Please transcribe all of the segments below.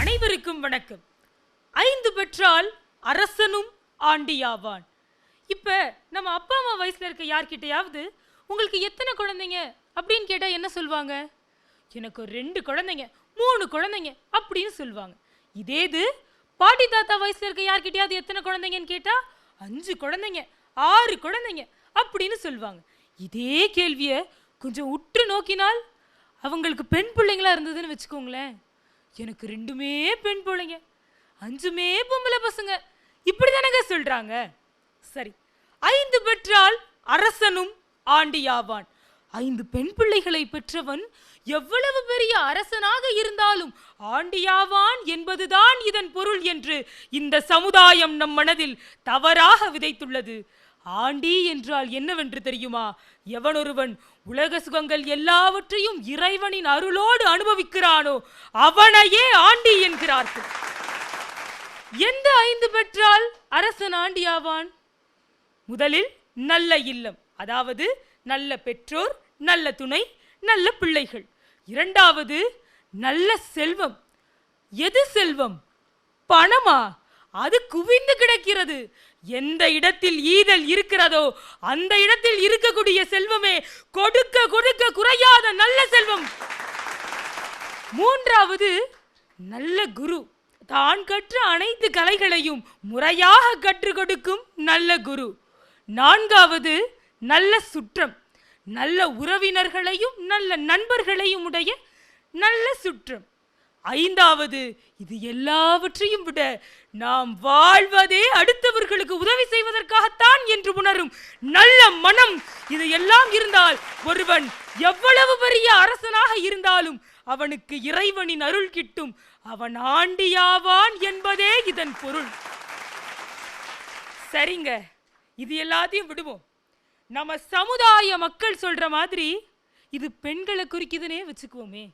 அனைவருக்கும் வணக்கம். ஐந்து பெற்றால் அரசனும் ஆண்டியாவான். இப்ப நம்ம அப்பா அம்மா வயசுல இருக்க யார்கிட்டயாவது உங்களுக்கு எத்தனை குழந்தைங்க? அப்படின்னு கேட்டா என்ன சொல்லுவாங்க எனக்கு ஒரு ரெண்டு குழந்தைங்க மூணு குழந்தைங்க அப்படின்னு சொல்லுவாங்க இதே இது பாட்டி தாத்தா வயசுல இருக்க யார்கிட்டயாவது எத்தனை குழந்தைங்கன்னு கேட்டா அஞ்சு குழந்தைங்க ஆறு குழந்தைங்க அப்படின்னு சொல்லுவாங்க இதே கேள்வியை கொஞ்சம் உற்று நோக்கினால் அவங்களுக்கு பெண் பிள்ளைங்களா இருந்ததுன்னு வச்சுக்கோங்களேன். எனக்கு ரெண்டுமே பெண் பிள்ளைங்க அஞ்சுமே பொம்பளை பசங்க. இப்படி தானங்க சொல்றாங்க. சரி ஐந்து பெற்றால் அரசனும் ஆண்டியாவான் ஐந்து பெண் பிள்ளைகளை பெற்றவன் எவ்வளவு பெரிய அரசனாக இருந்தாலும் ஆண்டியாவான் என்பதுதான் இதன் பொருள் என்று இந்த சமுதாயம் நம் மனதில் தவறாக விதைத்துள்ளது. ஆண்டி என்றால் என்னவென்று தெரியுமா? எவனொருவன் உலக சுகங்கள் எல்லாவற்றையும் இறைவனின் அருளோடு அனுபவிக்கிறானோ அவனையே ஆண்டி என்கிறார்கள். எந்த ஐந்து பெற்றால் அரசன் ஆண்டியாவான்? முதலில் நல்ல இல்லம் அதாவது நல்ல பெற்றோர் நல்ல துணை நல்ல பிள்ளைகள். இரண்டாவது நல்ல செல்வம். எது செல்வம்? பணமா? அது குவிந்து கிடக்கிறது. எந்த இடத்தில் ஈதல் இருக்கிறதோ அந்த இடத்தில் இருக்கக்கூடிய செல்வமே கொடுக்க கொடுக்க குறையாத நல்ல செல்வம். மூன்றாவது நல்ல குரு. தான் கற்ற அனைத்து கலைகளையும் முறையாக கற்றுக் கொடுக்கும் நல்ல குரு. நான்காவது நல்ல சுற்றம். நல்ல உறவினர்களையும் நல்ல நண்பர்களையும் உடைய நல்ல சுற்றம். ஐந்தாவது இது எல்லாவற்றையும் விட நாம் வாழ்வதே அடுத்தவர்களுக்கு உதவி செய்வதற்காகத்தான் என்று உணரும் நல்ல மனம். இது எல்லாம் இருந்தால் ஒருவன் எவ்வளவு பெரிய அரசனாக இருந்தாலும் அவனுக்கு இறைவனின் அருள் கிட்டும். அவன் ஆண்டியாவான் என்பதே இதன் பொருள். சரிங்க இது எல்லாத்தையும் விடுவோம். நம்ம சமுதாய மக்கள் சொல்ற மாதிரி இது பெண்களை குறிக்குதுன்னே வச்சுக்குவோமே.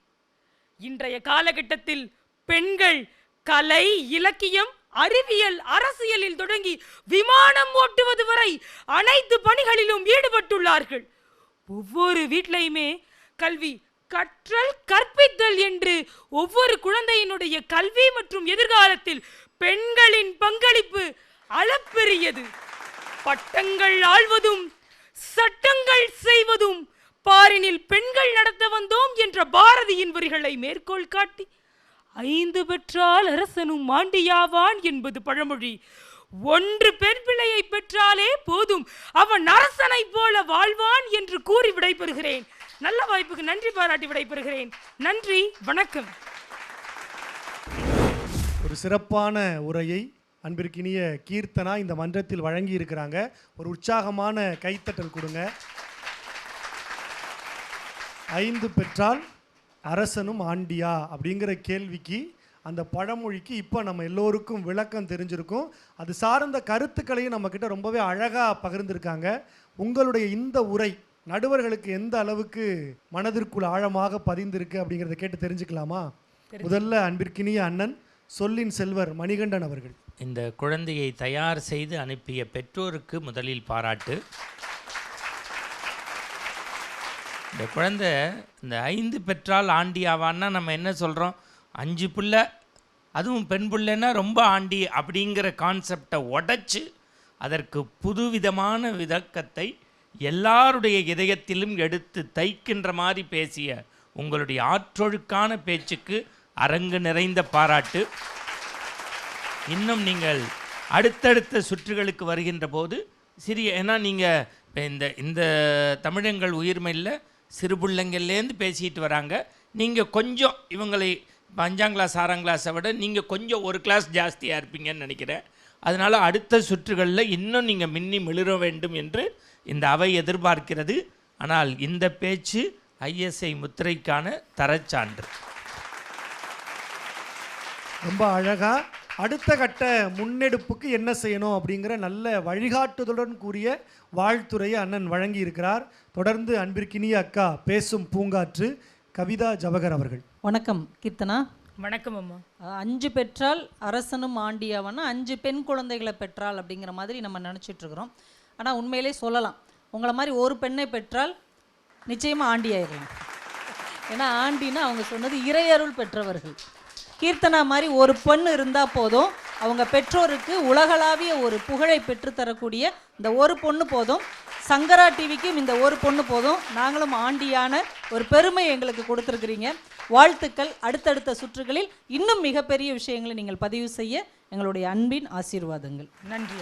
இன்றைய காலகட்டத்தில் பெண்கள் கலை இலக்கியம் அறிவியல் அரசியலில் தொடங்கி விமானம் ஓட்டுவது வரை அனைத்து பணிகளிலும் ஈடுபட்டுள்ளார்கள். ஒவ்வொரு வீட்லையுமே கல்வி கற்றல் கற்பித்தல் என்று ஒவ்வொரு குழந்தையினுடைய கல்வி மற்றும் எதிர்காலத்தில் பெண்களின் பங்களிப்பு அளப்பெரியது. பட்டங்கள் ஆழ்வதும் சட்டங்கள் செய்வதும் பாரினில் பெண்கள் நடத்த வந்தோம் என்ற பாரதியின் வரிகளை மேற்கோள் காட்டி ஐந்து பெற்றால் அரசனும் மாண்டியாவான் என்பது பழமொழி. ஒன்று பெண் பிள்ளையை பெற்றாலே போதும் அவன் அரசனைப் போல வாழ்வான் என்று கூறி விடைபெறுகிறேன். நல்ல வாய்ப்புக்கு நன்றி பாராட்டி விடைபெறுகிறேன். நன்றி வணக்கம். ஒரு சிறப்பான உரையை அன்பிற்கினிய கீர்த்தனா இந்த மன்றத்தில் வழங்கி இருக்கிறாங்க ஒரு உற்சாகமான கைத்தட்டல் கொடுங்க. ஐந்து பெற்றால் அரசனும் ஆண்டியா அப்படிங்கிற கேள்விக்கு அந்த பழமொழிக்கு இப்போ நம்ம எல்லோருக்கும் விளக்கம் தெரிஞ்சிருக்கும். அது சார்ந்த கருத்துக்களையும் நம்மக்கிட்ட ரொம்பவே அழகாக பகிர்ந்திருக்காங்க. உங்களுடைய இந்த உரை நடுவர்களுக்கு எந்த அளவுக்கு மனதிற்குள் ஆழமாக பதிந்திருக்கு அப்படிங்கிறத கேட்டு தெரிஞ்சுக்கலாமா. முதல்ல அன்பிற்கினிய அண்ணன் சொல்லின் செல்வர் மணிகண்டன் அவர்கள். இந்த குழந்தையை தயார் செய்து அனுப்பிய பெற்றோருக்கு முதலில் பாராட்டு. இந்த குழந்தை இந்த ஐந்து பெற்றால் ஆண்டி ஆவான்னா நம்ம என்ன சொல்கிறோம் அஞ்சு பிள்ளை அதுவும் பெண் பிள்ளைன்னா ரொம்ப ஆண்டி அப்படிங்கிற கான்செப்டை உடைச்சு அதற்கு புதுவிதமான விதக்கத்தை எல்லாருடைய இதயத்திலும் எடுத்து தைக்கின்ற மாதிரி பேசிய உங்களுடைய ஆற்றொழுக்கான பேச்சுக்கு அரங்கு நிறைந்த பாராட்டு. இன்னும் நீங்கள் அடுத்தடுத்த சுற்றுகளுக்கு வருகின்ற போது சிறிய ஏன்னா நீங்கள் இப்போ இந்த இந்த தமிழங்கள் உயிர்மையில் சிறுபுள்ளங்கள்லேருந்து பேசிட்டு வராங்க. நீங்கள் கொஞ்சம் இவங்களை அஞ்சாம் கிளாஸ் ஆறாம் கிளாஸை விட நீங்கள் கொஞ்சம் ஒரு கிளாஸ் ஜாஸ்தியாக இருப்பீங்கன்னு நினைக்கிறேன். அதனால் அடுத்த சுற்றுகளில் இன்னும் நீங்கள் மின்னி மிளிர வேண்டும் என்று இந்த அவை எதிர்பார்க்கிறது. ஆனால் இந்த பேச்சு ஐஎஸ்ஐ முத்திரைக்கான தரச்சான்று. ரொம்ப அழகாக அடுத்த கட்ட முன்னெடுப்புக்கு என்ன செய்யணும் அப்படிங்கிற நல்ல வழிகாட்டுதலுடன் கூடிய வாழ்த்துறையை அண்ணன் வழங்கி இருக்கிறார் தொடர்ந்து அன்பிற்கினிய அக்கா பேசும் பூங்காற்று கவிதா ஜவஹர் அவர்கள். வணக்கம் கீர்த்தனா. வணக்கம் அம்மா. அஞ்சு பெற்றால் அரசனும் ஆண்டியாவனா அஞ்சு பெண் குழந்தைகளை பெற்றால் அப்படிங்கிற மாதிரி நம்ம நினச்சிட்டு இருக்கிறோம் ஆனால் உண்மையிலே சொல்லலாம். உங்களை மாதிரி ஒரு பெண்ணை பெற்றால் நிச்சயமாக ஆண்டியாயிடலாம் ஏன்னா ஆண்டினா அவங்க சொன்னது இறையருள் பெற்றவர்கள். கீர்த்தனா மாதிரி ஒரு பெண் இருந்தால் போதும். அவங்க பெற்றோருக்கு உலகளாவிய ஒரு புகழை பெற்றுத்தரக்கூடிய இந்த ஒரு பொண்ணு போதும். சங்கரா டிவிக்கும் இந்த ஒரு பொண்ணு போதும். நாங்களும் ஆண்டியான ஒரு பெருமை எங்களுக்கு கொடுத்துருக்குறீங்க. வாழ்த்துக்கள். அடுத்தடுத்த சுற்றுகளில் இன்னும் மிகப்பெரிய விஷயங்களை நீங்கள் பதிவு செய்ய எங்களுடைய அன்பின் ஆசீர்வாதங்கள். நன்றி.